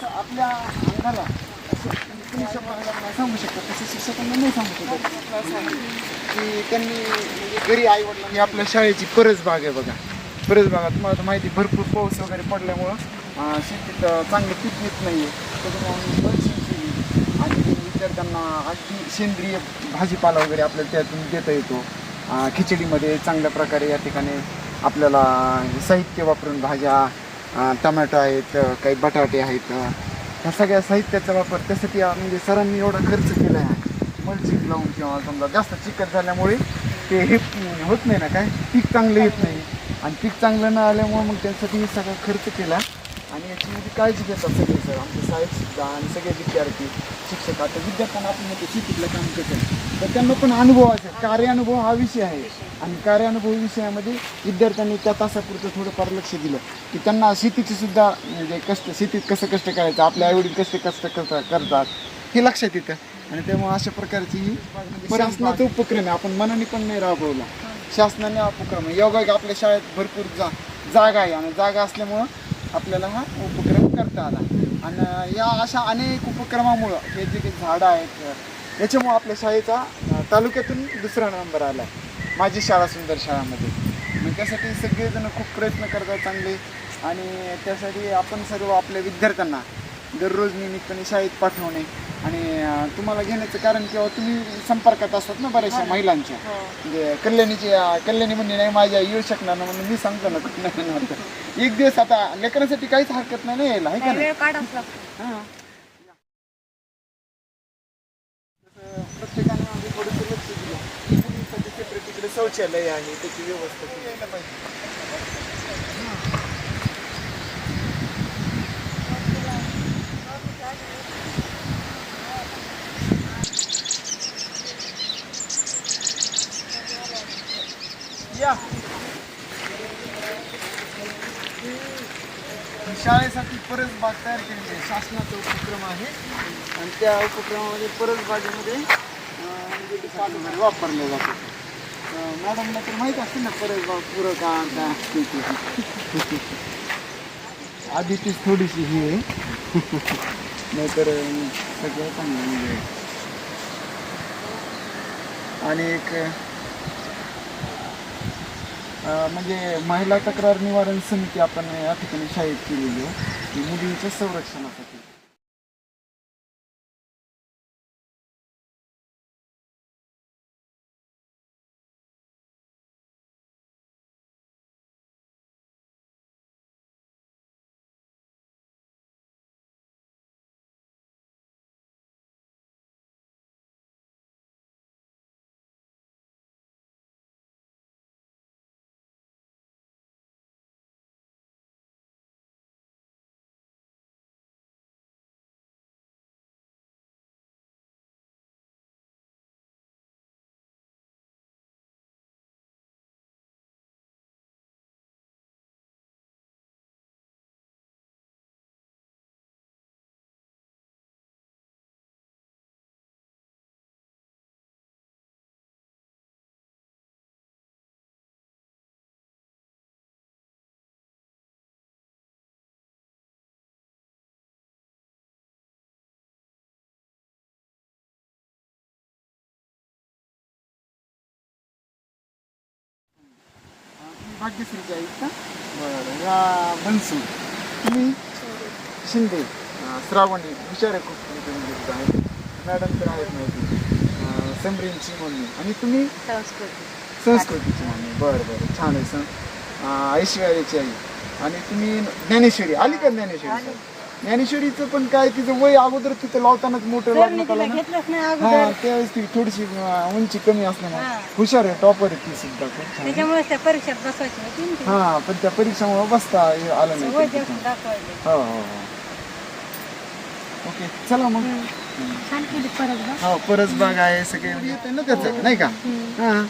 असं आपल्या अंगाला असं तुम्ही शब्दांना सांगू शकता तसं शिक्षकांना नाही सांगू शकत. की त्यांनी म्हणजे घरी आई वडिलांनी आपल्या शाळेची परस बाग आहे बघा. परस बागा तुम्हाला तर माहिती भरपूर पाऊस वगैरे पडल्यामुळं शेतीत चांगलं पीक येत नाही आहे त्याच्यामुळे आम्ही केली. आणि विद्यार्थ्यांना अगदी सेंद्रिय भाजीपाला वगैरे आपल्याला त्यातून देता येतो. खिचडीमध्ये चांगल्या प्रकारे या ठिकाणी आपल्याला साहित्य वापरून भाज्या टमॅटो आहेत काही बटाटे आहेत. ह्या सगळ्या साहित्याचा वापर त्यासाठी म्हणजे सरांनी एवढा खर्च केला आहे मल्चिंग लावून किंवा समजा जास्त चिकट झाल्यामुळे ते हे होत नाही ना काय? पीक चांगलं येत नाही. आणि पीक चांगलं न आल्यामुळे मग त्यासाठी सगळा खर्च केला. आणि याच्यामध्ये काळजी घेतात सगळे सर. आमचे साहेब सुद्धा आणि सगळे विद्यार्थी शिक्षक आता विद्यार्थ्यांना आपण म्हणतो शेतीतलं काम कसं तर त्यांना पण अनुभव असेल कार्यानुभव हा विषय आहे. आणि कार्यानुभव विषयामध्ये विद्यार्थ्यांनी त्या तासापुरतं थोडंफार लक्ष दिलं की त्यांना शेतीचे सुद्धा म्हणजे कष्ट शेतीत कसं कष्ट करायचं आपल्या आईवडील कसे कष्ट करता- करतात हे लक्षात येतं. आणि त्यामुळे अशा प्रकारची ही शासनाचा उपक्रम आहे. आपण मनाने पण नाही राबवला. शासनाने हा उपक्रम आहे. योगा आपल्या शाळेत भरपूर जा जागा आहे. आणि जागा असल्यामुळं आपल्याला हा उपक्रम करता आला. आणि या अशा अनेक उपक्रमामुळं हे जे काही झाडं आहेत याच्यामुळं आपल्या शाळेचा तालुक्यातून दुसरा नंबर आला. आहे माझी शाळा सुंदर शाळामध्ये. मग त्यासाठी सगळेजण खूप प्रयत्न करतात चांगले. आणि त्यासाठी आपण सर्व आपल्या विद्यार्थ्यांना दररोज निमित्ताने शाळेत पाठवणे. आणि तुम्हाला घेण्याचं कारण किंवा तुम्ही संपर्कात असतात ना बऱ्याचशा महिलांच्या. म्हणजे कल्याणीची कल्याणी म्हणणे नाही माझ्या येऊ शकणार ना म्हणून मी सांगतो ना नाही. एक दिवस आता लेकरांसाठी काहीच हरकत नाही ना यायला आहे का नाही हां. प्रत्येकाने म्हणजे थोडंसं लक्ष दिलं. शौचालय आहे त्याची व्यवस्था पाहिजे. शाळेसाठी परस बाग तयार केलेली आहे. शासनाचा उपक्रम आहे. आणि त्या उपक्रमामध्ये परस बागेमध्ये म्हणजे वापरले जातात मॅडमला तर माहीत असते ना परस बाग पुरं का काय असते आधी तीच थोडीशी ही आहे. नाहीतर सगळं चांगलं म्हणजे आणि एक म्हणजे महिला तक्रार निवारण समिती आपण या ठिकाणी शाळेत केलेली आहे. की मुलींच्या संरक्षणासाठी. भाग्यश्रीचे आहेत का बरं या बनसून तुम्ही शिंदे श्रावणी आहे खूप तुम्ही तुम्ही सुद्धा आहेत. मॅडम तर आहेत माहिती. अं, समरीनची मम्मी. आणि तुम्ही? संस्कृती. संस्कृतीची मम्मी. बरं बरं. छान आहे सं अं, ऐश्वर्याची आई. आणि तुम्ही ज्ञानेश्वरी. आली का ज्ञानेश्वरी ज्ञानेश्वरीचं पण काय तिचं वय अगोदर तिथं लावतानाच मोठं सरने लग्न तिला केलं ना. घेतलंच नाही हा त्यावेळेस ती थोडीशी अं, उंची कमी असल्यामुळे हा. हुशार आहे टॉपर आहे ती सुद्धा खूप छान. त्याच्यामुळे त्या परीक्षेत बसवायची होती ना ती. हा पण त्या परीक्षामुळे बसता आलं नाही वय. दाखवायचे. हो हो हो. ओके चला मग. छान केली परत हो बाग आहे सगळे येते ना त्याचं नाही का? हा.